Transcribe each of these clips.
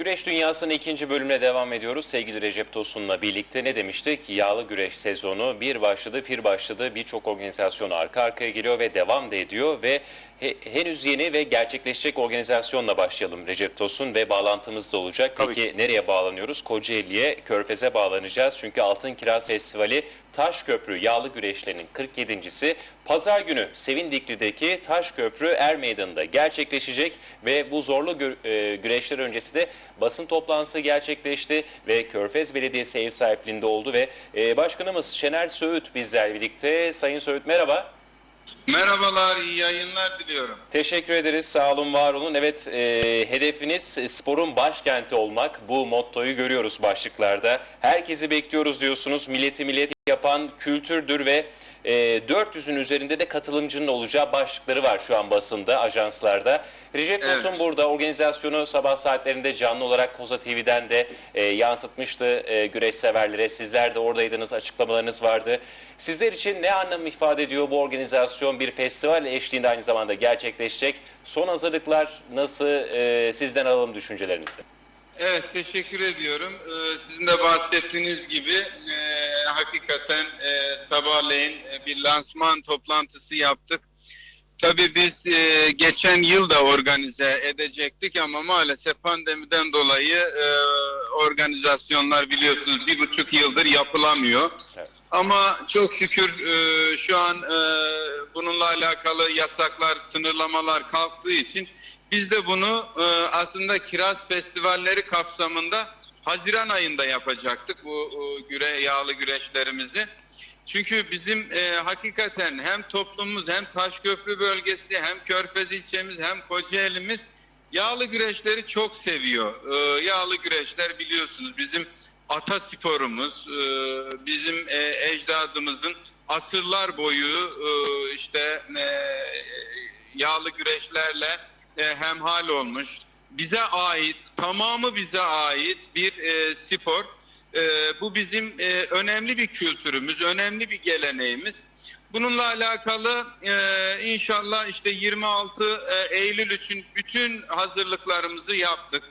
Güreş Dünyası'nın ikinci bölümüne devam ediyoruz. Sevgili Recep Tosun'la birlikte ne demiştik? Yağlı güreş sezonu bir başladı, bir başladı. Birçok organizasyon arka arkaya geliyor ve devam da ediyor ve he- henüz yeni ve gerçekleşecek organizasyonla başlayalım Recep Tosun ve bağlantımız da olacak. Tabii Peki nereye bağlanıyoruz? Kocaeli'ye, Körfez'e bağlanacağız. Çünkü Altın Kiraz Festivali Taşköprü Yağlı Güreşlerinin 47.si Pazar günü Sevindikli'deki Taşköprü Er Meydanı'nda gerçekleşecek ve bu zorlu gü- e, güreşler öncesi de basın toplantısı gerçekleşti ve Körfez Belediyesi ev sahipliğinde oldu ve e, başkanımız Şener Söğüt bizlerle birlikte. Sayın Söğüt merhaba. Merhabalar, iyi yayınlar diliyorum. Teşekkür ederiz. Sağ olun, var olun. Evet, e, hedefiniz sporun başkenti olmak. Bu mottoyu görüyoruz başlıklarda. Herkesi bekliyoruz diyorsunuz. Milleti millet yapan kültürdür ve e, 400'ün üzerinde de katılımcının olacağı başlıkları var şu an basında, ajanslarda. Recep Evet. Tosun burada organizasyonu sabah saatlerinde canlı olarak Koza TV'den de e, yansıtmıştı e, güreş severlere. Sizler de oradaydınız, açıklamalarınız vardı. Sizler için ne anlam ifade ediyor bu organizasyon? Bir festival eşliğinde aynı zamanda gerçekleşecek. Son hazırlıklar nasıl? E, sizden alalım düşüncelerinizi. Evet, teşekkür ediyorum. Ee, sizin de bahsettiğiniz gibi e, hakikaten e, sabahleyin e, bir lansman toplantısı yaptık. Tabii biz e, geçen yıl da organize edecektik ama maalesef pandemiden dolayı e, organizasyonlar biliyorsunuz bir buçuk yıldır yapılamıyor. Evet. Ama çok şükür e, şu an e, bununla alakalı yasaklar, sınırlamalar kalktığı için biz de bunu e, aslında kiraz festivalleri kapsamında Haziran ayında yapacaktık bu e, güre yağlı güreşlerimizi. Çünkü bizim e, hakikaten hem toplumumuz hem Taşköprü bölgesi hem Körfez ilçemiz hem Kocaeli'miz yağlı güreşleri çok seviyor. E, yağlı güreşler biliyorsunuz bizim atasporumuz, e, bizim e, ecdadımızın asırlar boyu e, işte e, yağlı güreşlerle e, hemhal olmuş. Bize ait, tamamı bize ait bir e, spor. E, bu bizim e, önemli bir kültürümüz, önemli bir geleneğimiz. Bununla alakalı e, inşallah işte 26 e, Eylül için bütün hazırlıklarımızı yaptık.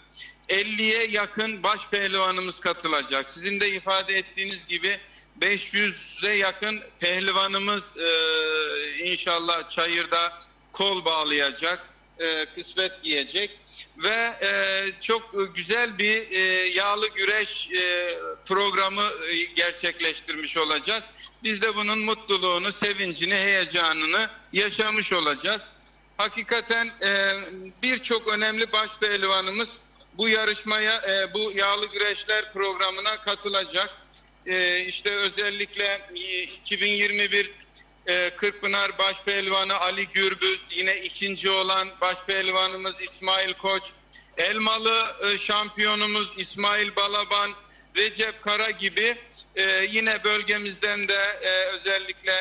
50'ye yakın baş pehlivanımız katılacak. Sizin de ifade ettiğiniz gibi 500'e yakın pehlivanımız e, inşallah çayırda kol bağlayacak, e, kısmet giyecek ve e, çok güzel bir e, yağlı güreş e, programı e, gerçekleştirmiş olacağız. Biz de bunun mutluluğunu, sevincini, heyecanını yaşamış olacağız. Hakikaten e, birçok önemli baş pehlivanımız bu yarışmaya, e, bu yağlı güreşler programına katılacak. E, işte özellikle e, 2021 e, Kırkpınar Başpehlivanı Ali Gürbüz, yine ikinci olan Başpehlivanımız İsmail Koç, Elmalı e, şampiyonumuz İsmail Balaban, Recep Kara gibi e, yine bölgemizden de e, özellikle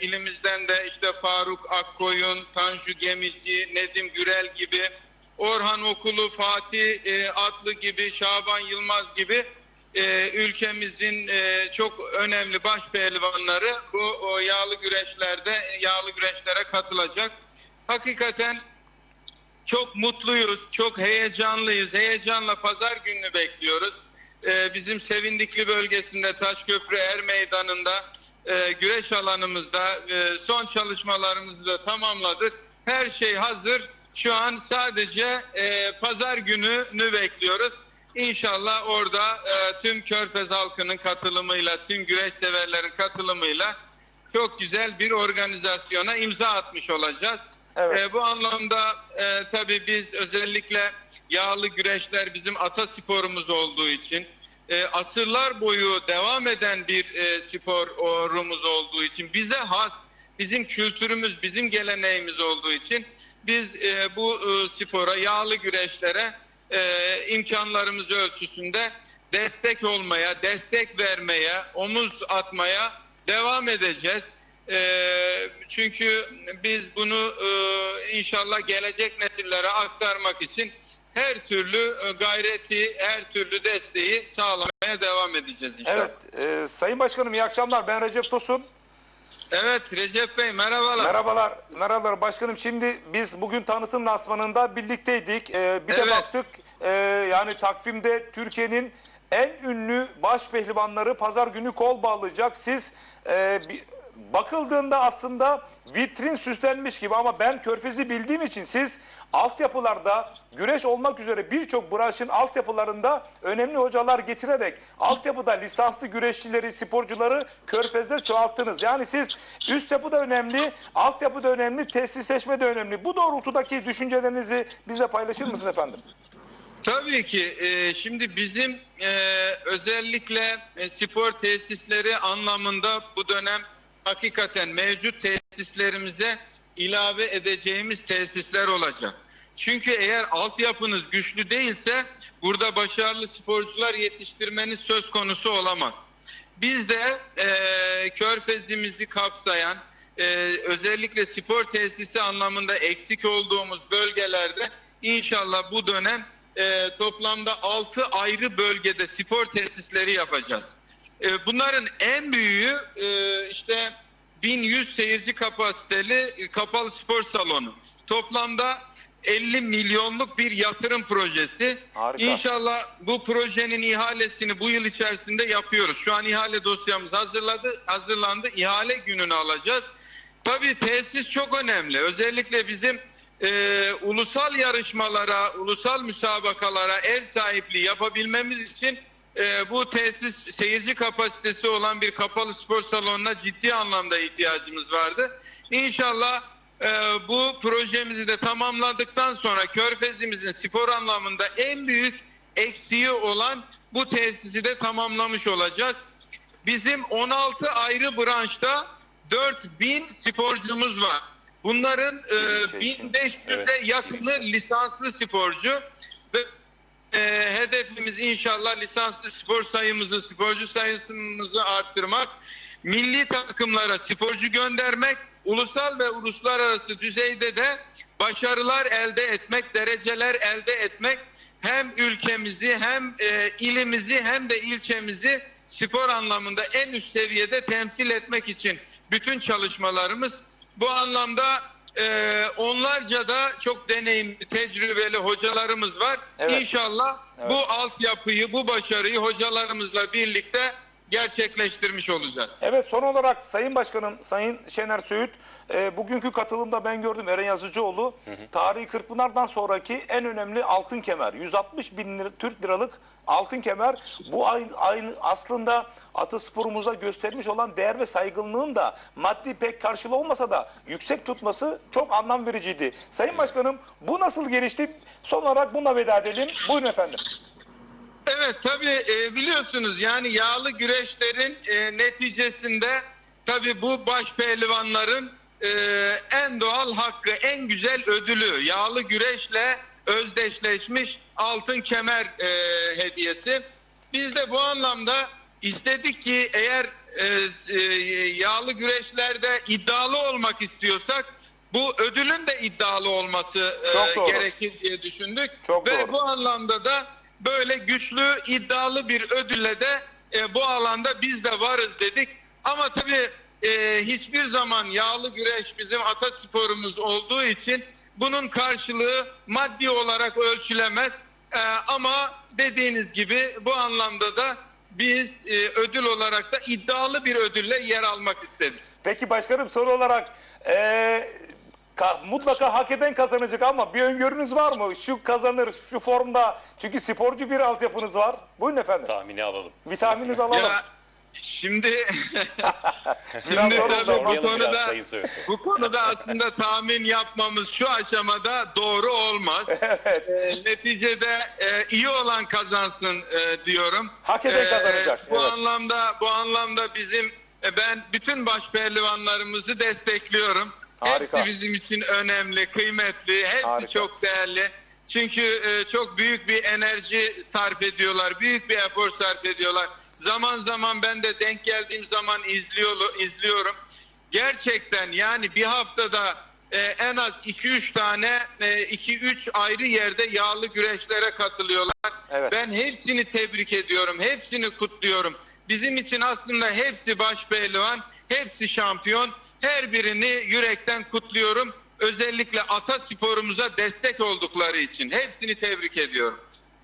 ilimizden de işte Faruk Akkoyun, Tanju Gemici, Nedim Gürel gibi, Orhan Okulu, Fatih Atlı gibi, Şaban Yılmaz gibi e, ülkemizin e, çok önemli baş pehlivanları bu o, yağlı güreşlerde yağlı güreşlere katılacak. Hakikaten çok mutluyuz, çok heyecanlıyız. Heyecanla pazar gününü bekliyoruz. Ee, bizim Sevindikli bölgesinde Taşköprü Er Meydanı'nda e, güreş alanımızda e, son çalışmalarımızı da tamamladık. Her şey hazır. Şu an sadece e, pazar gününü bekliyoruz. İnşallah orada e, tüm Körfez halkının katılımıyla, tüm güreş severlerin katılımıyla çok güzel bir organizasyona imza atmış olacağız. Evet. E, bu anlamda e, tabii biz özellikle yağlı güreşler bizim atasporumuz olduğu için e, asırlar boyu devam eden bir e, sporumuz olduğu için bize has, bizim kültürümüz, bizim geleneğimiz olduğu için biz e, bu e, spora, yağlı güreşlere e, imkanlarımız ölçüsünde destek olmaya, destek vermeye, omuz atmaya devam edeceğiz. Ee, çünkü biz bunu e, inşallah gelecek nesillere aktarmak için her türlü e, gayreti, her türlü desteği sağlamaya devam edeceğiz inşallah. Evet, e, Sayın Başkanım iyi akşamlar. Ben Recep Tosun. Evet Recep Bey merhabalar. Merhabalar, merhabalar başkanım. Şimdi biz bugün tanıtım lansmanında birlikteydik. Ee, bir de Evet. baktık e, yani takvimde Türkiye'nin en ünlü baş pehlivanları pazar günü kol bağlayacak. Siz e, bir- bakıldığında aslında vitrin süslenmiş gibi ama ben Körfez'i bildiğim için siz altyapılarda güreş olmak üzere birçok branşın altyapılarında önemli hocalar getirerek altyapıda lisanslı güreşçileri, sporcuları Körfez'de çoğalttınız. Yani siz üst yapı da önemli, altyapı da önemli, tesisleşme de önemli. Bu doğrultudaki düşüncelerinizi bize paylaşır mısınız efendim? Tabii ki. e, şimdi bizim e, özellikle e, spor tesisleri anlamında bu dönem hakikaten mevcut tesislerimize ilave edeceğimiz tesisler olacak. Çünkü eğer altyapınız güçlü değilse burada başarılı sporcular yetiştirmeniz söz konusu olamaz. Biz de e, körfezimizi kapsayan e, özellikle spor tesisi anlamında eksik olduğumuz bölgelerde inşallah bu dönem e, toplamda 6 ayrı bölgede spor tesisleri yapacağız. E, bunların en büyüğü e, işte 1100 seyirci kapasiteli e, kapalı spor salonu. Toplamda 50 milyonluk bir yatırım projesi. Harika. İnşallah bu projenin ihalesini bu yıl içerisinde yapıyoruz. Şu an ihale dosyamız hazırladı, hazırlandı. İhale gününü alacağız. Tabii tesis çok önemli. Özellikle bizim e, ulusal yarışmalara, ulusal müsabakalara ev sahipliği yapabilmemiz için e, bu tesis seyirci kapasitesi olan bir kapalı spor salonuna ciddi anlamda ihtiyacımız vardı. İnşallah e, bu projemizi de tamamladıktan sonra Körfez'imizin spor anlamında en büyük eksiği olan bu tesisi de tamamlamış olacağız. Bizim 16 ayrı branşta 4000 sporcumuz var. Bunların e, Şey için. 1500'e Evet. yakını lisanslı sporcu ve e, hedefimiz inşallah lisanslı spor sayımızı, sporcu sayısımızı arttırmak, milli takımlara sporcu göndermek, ulusal ve uluslararası düzeyde de başarılar elde etmek, dereceler elde etmek hem ülkemizi hem e, ilimizi hem de ilçemizi spor anlamında en üst seviyede temsil etmek için bütün çalışmalarımız bu anlamda e, onlarca da çok deneyimli, tecrübeli hocalarımız var. Evet. İnşallah Evet. bu altyapıyı, bu başarıyı hocalarımızla birlikte gerçekleştirmiş olacağız. Evet son olarak Sayın Başkanım, Sayın Şener Söğüt, e, bugünkü katılımda ben gördüm Eren Yazıcıoğlu. Tarihi Kırkpınar'dan sonraki en önemli altın kemer. 160 bin lira, Türk liralık altın kemer. Bu aynı, aynı aslında atasporumuza göstermiş olan değer ve saygınlığın da maddi pek karşılığı olmasa da yüksek tutması çok anlam vericiydi. Sayın Başkanım bu nasıl gelişti? Son olarak bununla veda edelim. Buyurun efendim. Evet tabii e, biliyorsunuz yani yağlı güreşlerin e, neticesinde tabii bu baş pehlivanların e, en doğal hakkı, en güzel ödülü yağlı güreşle özdeşleşmiş altın kemer e, hediyesi. Biz de bu anlamda istedik ki eğer e, e, yağlı güreşlerde iddialı olmak istiyorsak bu ödülün de iddialı olması e, gerekir diye düşündük. Çok Ve doğru. bu anlamda da böyle güçlü, iddialı bir ödülle de e, bu alanda biz de varız dedik. Ama tabii e, hiçbir zaman yağlı güreş bizim atasporumuz olduğu için bunun karşılığı maddi olarak ölçülemez. E, ama dediğiniz gibi bu anlamda da biz e, ödül olarak da iddialı bir ödülle yer almak istedik. Peki başkanım soru olarak eee, ka- mutlaka hak eden kazanacak ama bir öngörünüz var mı? Şu kazanır şu formda çünkü sporcu bir altyapınız var. Buyurun efendim. Tahmini alalım. Bir tahmininizi alalım. Ya şimdi şimdi tabii zor. bu konuda bu konuda aslında tahmin yapmamız şu aşamada doğru olmaz. Evet. Ee, neticede e, iyi olan kazansın e, diyorum. Hak eden kazanacak, Bu evet. anlamda bu anlamda bizim e, ben bütün baş pehlivanlarımızı destekliyorum. Harika. Hepsi bizim için önemli, kıymetli, hepsi Harika. çok değerli. Çünkü e, çok büyük bir enerji sarf ediyorlar, büyük bir efor sarf ediyorlar. Zaman zaman ben de denk geldiğim zaman izliyor, izliyorum. Gerçekten yani bir haftada e, en az 2-3 tane, 2-3 ayrı yerde yağlı güreşlere katılıyorlar. Evet. Ben hepsini tebrik ediyorum, hepsini kutluyorum. Bizim için aslında hepsi baş pehlivan, Hepsi şampiyon. Her birini yürekten kutluyorum. Özellikle ata sporumuza destek oldukları için. Hepsini tebrik ediyorum.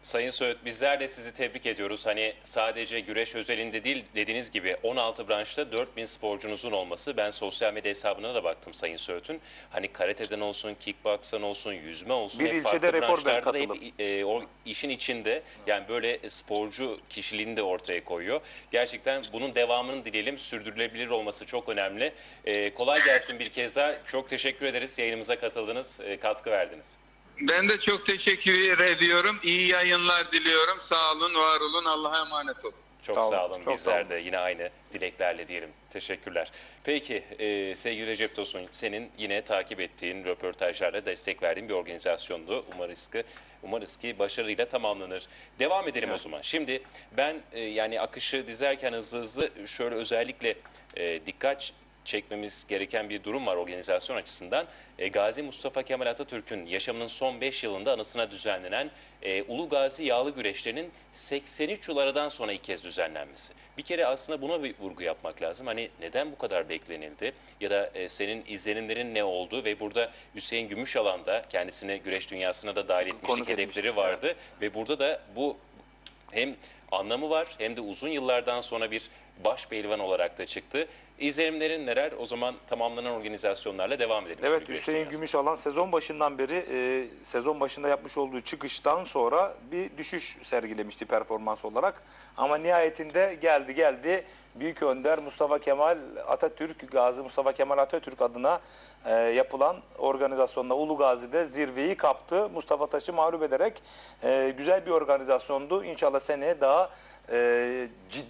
Sayın Söğüt bizler de sizi tebrik ediyoruz. Hani sadece güreş özelinde değil dediğiniz gibi 16 branşta 4000 sporcunuzun olması. Ben sosyal medya hesabına da baktım Sayın Söğüt'ün. Hani karateden olsun, kickbox'tan olsun, yüzme olsun. Bir hep ilçede rekor ben da hep, katılıp. e, o işin içinde yani böyle sporcu kişiliğini de ortaya koyuyor. Gerçekten bunun devamını dileyelim. Sürdürülebilir olması çok önemli. E, kolay gelsin bir kez daha. Çok teşekkür ederiz. Yayınımıza katıldınız, e, katkı verdiniz. Ben de çok teşekkür ediyorum. İyi yayınlar diliyorum. Sağ olun, var olun. Allah'a emanet olun. Çok Sağ sağ olun, olun. çok Bizler sağ de olun. yine aynı dileklerle diyelim. Teşekkürler. Peki e, sevgili Recep Tosun senin yine takip ettiğin röportajlarla destek verdiğin bir organizasyondu. Umarız ki umarız ki başarıyla tamamlanır. Devam edelim o zaman. Şimdi ben e, yani akışı dizerken hızlı hızlı şöyle özellikle e, dikkat çekmemiz gereken bir durum var organizasyon açısından. E, Gazi Mustafa Kemal Atatürk'ün yaşamının son 5 yılında anısına düzenlenen e, Ulu Gazi Yağlı Güreşlerinin 83 yıl aradan sonra ilk kez düzenlenmesi. Bir kere aslında buna bir vurgu yapmak lazım. Hani neden bu kadar beklenildi? Ya da e, senin izlenimlerin ne oldu? Ve burada Hüseyin Gümüşalan da kendisini güreş dünyasına da dahil etmiştik. Konuk Hedefleri etmiştik, vardı. Ve burada da bu hem anlamı var hem de uzun yıllardan sonra bir baş pehlivan olarak da çıktı. İzlenimlerin neler? O zaman tamamlanan organizasyonlarla devam edelim. Evet Hüseyin. Gümüşalan sezon başından beri e, sezon başında yapmış olduğu çıkıştan sonra bir düşüş sergilemişti performans olarak. Ama nihayetinde geldi geldi Büyük Önder Mustafa Kemal Atatürk Gazi Mustafa Kemal Atatürk adına e, yapılan organizasyonda Ulu Gazi'de zirveyi kaptı. Mustafa Taş'ı mağlup ederek e, güzel bir organizasyondu. İnşallah seneye daha e, ciddi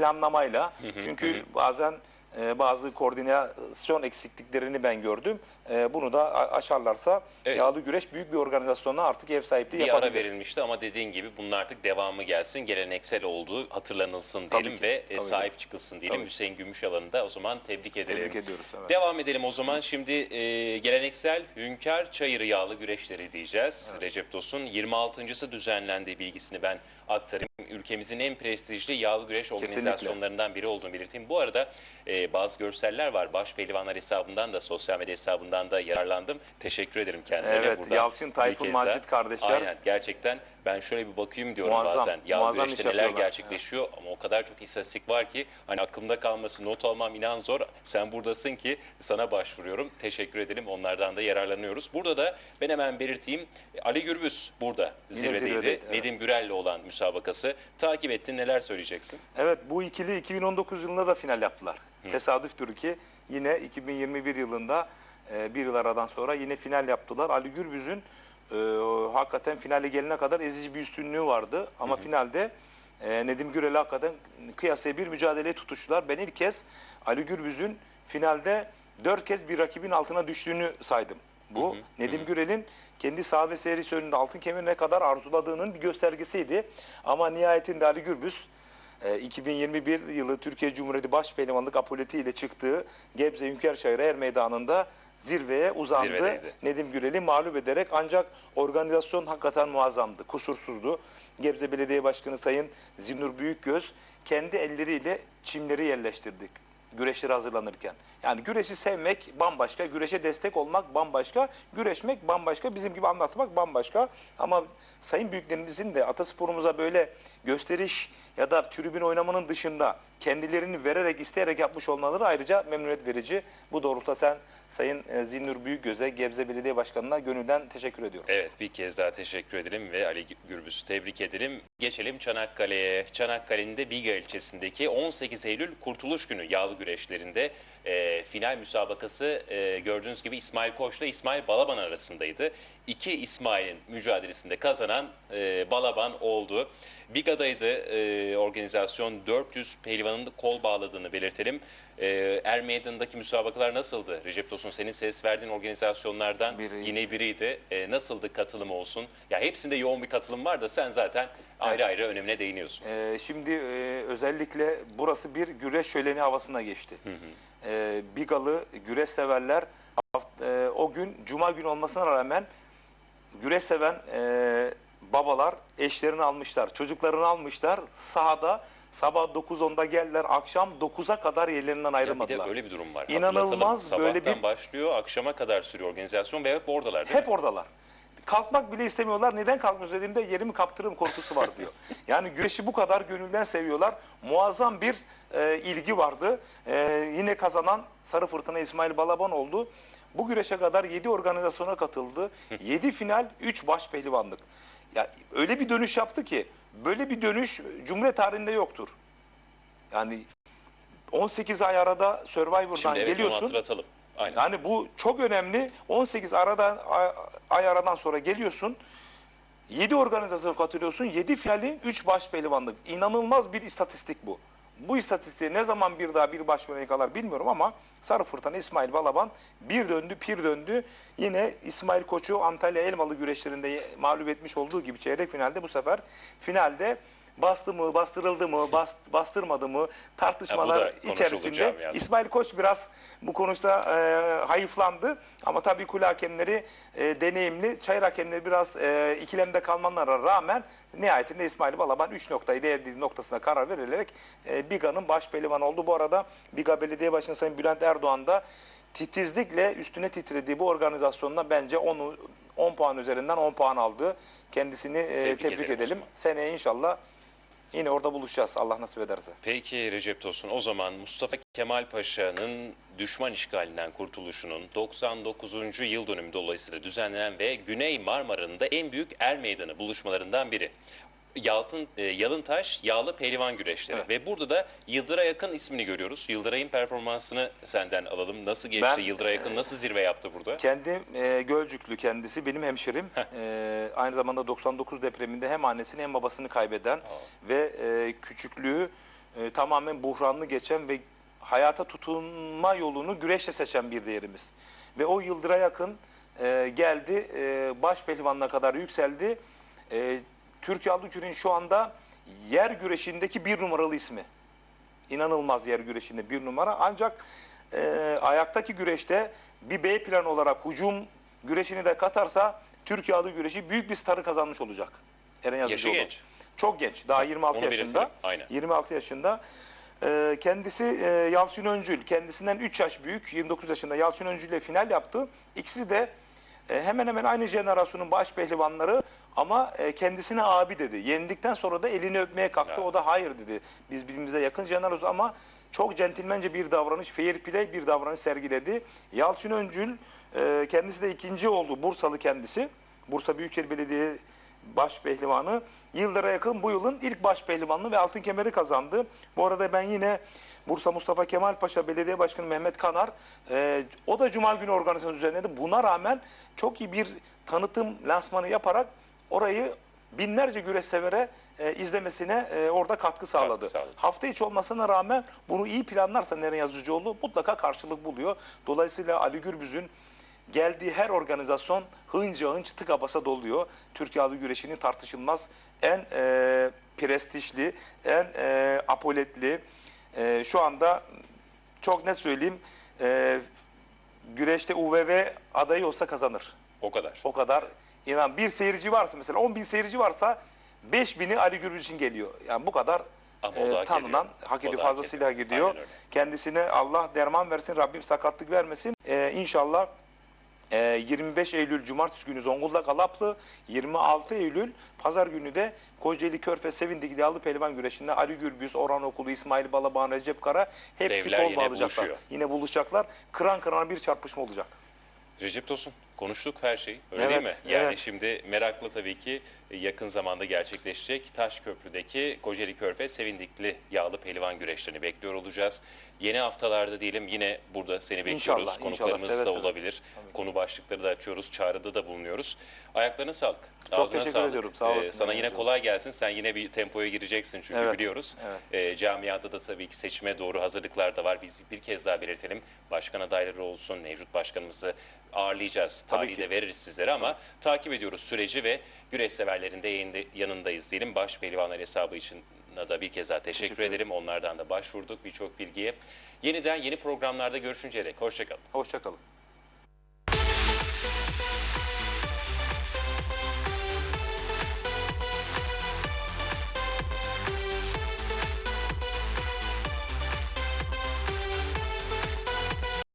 planlamayla. Çünkü bazen e, bazı koordinasyon eksikliklerini ben gördüm. E, bunu da a- aşarlarsa Evet. yağlı güreş büyük bir organizasyona artık ev sahipliği Bir ara yapabilir. verilmişti ama dediğin gibi bunun artık devamı gelsin, geleneksel olduğu hatırlanılsın Tabii diyelim ki, ve e, tabii sahip çıkılsın diyelim. Tabii. Hüseyin Gümüşalan'ı da o zaman tebrik edelim. Tebrik ediyoruz, evet. Devam edelim o zaman. Şimdi e, geleneksel Hünkar Çayırı Yağlı Güreşleri diyeceğiz. Recep Dost'un 26.sı düzenlendiği bilgisini ben aktarayım. Ülkemizin en prestijli yağlı güreş organizasyonlarından biri olduğunu belirteyim. Bu arada e, bazı görseller var. Baş pehlivanlar hesabından da sosyal medya hesabından da yararlandım. Teşekkür ederim kendilerine. Evet, Buradan Yalçın, Tayfun. Macit kardeşler. Aynen gerçekten ben şöyle bir bakayım diyorum Muazzam, bazen. Yağlı muazzam güreşte neler gerçekleşiyor ama o kadar çok istatistik var ki hani aklımda kalması, not almam inan zor. Sen buradasın ki sana başvuruyorum. Teşekkür ederim. Onlardan da yararlanıyoruz. Burada da ben hemen belirteyim. Ali Gürbüz burada zirvedeydi. zirvede, evet. Nedim Gürel'le olan müsabakası. Takip ettin. Neler söyleyeceksin? Evet bu ikili 2019 yılında da final yaptılar. Tesadüftür ki yine 2021 yılında e, bir yıl aradan sonra yine final yaptılar. Ali Gürbüz'ün e, hakikaten finale gelene kadar ezici bir üstünlüğü vardı. Ama finalde e, Nedim Gürel'e hakikaten kıyasaya bir mücadeleye tutuştular. Ben ilk kez Ali Gürbüz'ün finalde dört kez bir rakibin altına düştüğünü saydım. Bu Nedim Gürel'in kendi saha ve serisi önünde altın kemirine kadar arzuladığının bir göstergesiydi. Ama nihayetinde Ali Gürbüz e, 2021 yılı Türkiye Cumhuriyeti Başpehlivanlık apoleti ile çıktığı Gebze Hünkârşehir Er Meydanı'nda zirveye uzandı. Zirvedeydi. Nedim Gürel'i mağlup ederek ancak organizasyon hakikaten muazzamdı, kusursuzdu. Gebze Belediye Başkanı Sayın Zinur Büyükgöz kendi elleriyle çimleri yerleştirdik güreşlere hazırlanırken. Yani güreşi sevmek bambaşka, güreşe destek olmak bambaşka, güreşmek bambaşka, bizim gibi anlatmak bambaşka. Ama sayın büyüklerimizin de atasporumuza böyle gösteriş ya da tribün oynamanın dışında kendilerini vererek, isteyerek yapmış olmaları ayrıca memnuniyet verici. Bu doğrultuda sen Sayın e, Zinnur Büyükgöz'e, Gebze Belediye Başkanı'na gönülden teşekkür ediyorum. Evet bir kez daha teşekkür edelim ve Ali Gürbüz'ü tebrik edelim. Geçelim Çanakkale'ye. Çanakkale'nin de Biga ilçesindeki 18 Eylül Kurtuluş Günü yağlı güreşlerinde e, final müsabakası e, gördüğünüz gibi İsmail Koç'la İsmail Balaban arasındaydı. İki İsmail'in mücadelesinde kazanan e, Balaban oldu. Biga'daydı e, organizasyon 400 pehlivanın kol bağladığını belirtelim. E, er Meydanı'ndaki müsabakalar nasıldı? Recep Tosun senin ses verdiğin organizasyonlardan Biri. yine biriydi. E, nasıldı katılım olsun? Ya hepsinde yoğun bir katılım var da sen zaten ayrı ayrı önemine değiniyorsun. Ee, şimdi e, özellikle burası bir güreş şöleni havasına geçti. Ee, Bigalı güreş severler haft- e, o gün cuma günü olmasına rağmen güreş seven e, babalar eşlerini almışlar, çocuklarını almışlar sahada Sabah 9-10'da geldiler. Akşam 9'a kadar yerlerinden Ya bir de ayrılmadılar. öyle bir durum var. İnanılmaz böyle bir- başlıyor, akşama kadar sürüyor organizasyon ve hep oradalar değil Hep oradalar. Kalkmak bile istemiyorlar. Neden kalkmıyoruz dediğimde yerimi kaptırırım korkusu var diyor. Yani güreşi bu kadar gönülden seviyorlar. Muazzam bir e, ilgi vardı. E, yine kazanan Sarı Fırtına İsmail Balaban oldu. Bu güreşe kadar 7 organizasyona katıldı. 7 final, 3 baş pehlivanlık. Ya öyle bir dönüş yaptı ki böyle bir dönüş Cumhuriyet tarihinde yoktur. Yani 18 ay arada Survivor'dan Şimdi evet geliyorsun. hatırlatalım. Aynen. Yani bu çok önemli. 18 aradan ay, ay aradan sonra geliyorsun. 7 organizasyona katılıyorsun. 7 finalin 3 baş pehlivanlık. İnanılmaz bir istatistik bu. Bu istatistiği ne zaman bir daha bir baş pehlivan yakalar bilmiyorum ama Sarı Fırtına İsmail Balaban bir döndü pir döndü. Yine İsmail Koç'u Antalya Elmalı güreşlerinde mağlup etmiş olduğu gibi çeyrek finalde bu sefer finalde bastı mı, bastırıldı mı, bast, bastırmadı mı tartışmalar Ya içerisinde camiada. İsmail Koç biraz bu konuşta e, hayıflandı ama tabii kule hakemleri e, deneyimli. Çayır hakemleri biraz e, ikilemde kalmalarına rağmen nihayetinde İsmail Balaban 3 noktayı değerli noktasına karar verilerek e, Biga'nın baş pehlivanı oldu. Bu arada Biga Belediye Başkanı Sayın Bülent Erdoğan da titizlikle üstüne titrediği bu organizasyonda bence 10 10 puan üzerinden 10 puan aldı. Kendisini e, Tebrik tebrik, edelim. Seneye inşallah yine orada buluşacağız Allah nasip ederse. Peki Recep Tosun o zaman Mustafa Kemal Paşa'nın düşman işgalinden kurtuluşunun 99. yıl dönümü dolayısıyla düzenlenen ve Güney Marmara'nın da en büyük er meydanı buluşmalarından biri. Yaltın, e, Yalıntaş Yağlı Pehlivan Güreşleri Evet. ve burada da Yıldıray Akın ismini görüyoruz. Yıldıray'ın performansını senden alalım. Nasıl geçti? Ben, Yıldıray Akın nasıl zirve yaptı burada? Kendi e, Gölcüklü kendisi benim hemşerim. E, aynı zamanda 99 depreminde hem annesini hem babasını kaybeden ve e, küçüklüğü e, tamamen buhranlı geçen ve hayata tutunma yolunu güreşle seçen bir değerimiz. Ve o yıldıra yakın e, geldi e, baş pehlivanına kadar yükseldi. E, Türkiye Aldıkür'ün şu anda yer güreşindeki bir numaralı ismi. İnanılmaz yer güreşinde bir numara. Ancak e, ayaktaki güreşte bir B plan olarak hücum güreşini de katarsa Türkiye adı güreşi büyük bir starı kazanmış olacak. Eren Yazıcıoğlu. genç. Çok genç. Daha 26 onu yaşında. Aynen. 26 yaşında. E, kendisi e, Yalçın Öncül. Kendisinden 3 yaş büyük. 29 yaşında Yalçın Öncül ile final yaptı. İkisi de e, hemen hemen aynı jenerasyonun baş pehlivanları ama e, kendisine abi dedi. Yenildikten sonra da elini öpmeye kalktı. Evet. O da hayır dedi. Biz birbirimize yakın jenerasyonuz ama çok centilmence bir davranış, fair play bir davranış sergiledi. Yalçın Öncül e, kendisi de ikinci oldu. Bursalı kendisi. Bursa Büyükşehir Belediye baş pehlivanı. Yıldıra yakın bu yılın ilk baş pehlivanlığı ve altın kemeri kazandı. Bu arada ben yine Bursa Mustafa Kemal Paşa Belediye Başkanı Mehmet Kanar e, o da Cuma günü organizasyonu düzenledi. Buna rağmen çok iyi bir tanıtım lansmanı yaparak orayı binlerce güreş severe e, izlemesine e, orada katkı sağladı. sağladı. Hafta içi olmasına rağmen bunu iyi planlarsa Neren Yazıcıoğlu mutlaka karşılık buluyor. Dolayısıyla Ali Gürbüz'ün geldiği her organizasyon hınca hınç tıka basa doluyor. Türkiye adı güreşinin tartışılmaz en e, prestijli, en e, apoletli, e, şu anda çok net söyleyeyim e, güreşte UVV adayı olsa kazanır. O kadar. O kadar inan bir seyirci varsa mesela 10 bin seyirci varsa 5 bini Ali Gürbüz için geliyor. Yani bu kadar Ama o da e, tanınan, ediyor. hak ediyor, fazlasıyla hak ediyor. Kendisine Allah derman versin, Rabbim sakatlık vermesin. E, inşallah 25 Eylül Cumartesi günü Zonguldak Alaplı, 26 Eylül Pazar günü de Kocaeli Körfez Sevindik İdealı Pehlivan Güreşi'nde Ali Gürbüz, Orhan Okulu, İsmail Balaban, Recep Kara hepsi Devler kol yine bağlayacaklar. buluşuyor. Yine buluşacaklar. Kıran kırana bir çarpışma olacak. Recep Tosun konuştuk her şeyi öyle Evet, değil mi? Yani evet. şimdi meraklı tabii ki yakın zamanda gerçekleşecek Taşköprü'deki Kocaeli Körfez Sevindikli yağlı pehlivan güreşlerini bekliyor olacağız. Yeni haftalarda diyelim yine burada seni bekliyoruz. İnşallah, inşallah, Konuklarımız seve da seve. olabilir. Konu başlıkları da açıyoruz, çağrıda da bulunuyoruz. Ayaklarına sağlık. Çok Ağzına teşekkür sağlık. ediyorum, sağ olasın. sana yine Mehmet kolay gelsin. Sen yine bir tempoya gireceksin çünkü Evet, biliyoruz. evet. E, camiada da tabii ki seçime doğru hazırlıklar da var. Biz bir kez daha belirtelim. Başkan adayları olsun, mevcut başkanımızı ağırlayacağız. Tabii Tarihi de veririz sizlere ama takip ediyoruz süreci ve güreş severlerin de yayında- yanındayız diyelim. Baş pehlivanlar hesabı için da bir kez daha teşekkür, Teşekkür ederim. ederim. Onlardan da başvurduk birçok bilgiye. Yeniden yeni programlarda görüşünceye dek. Hoşçakalın. Hoşçakalın.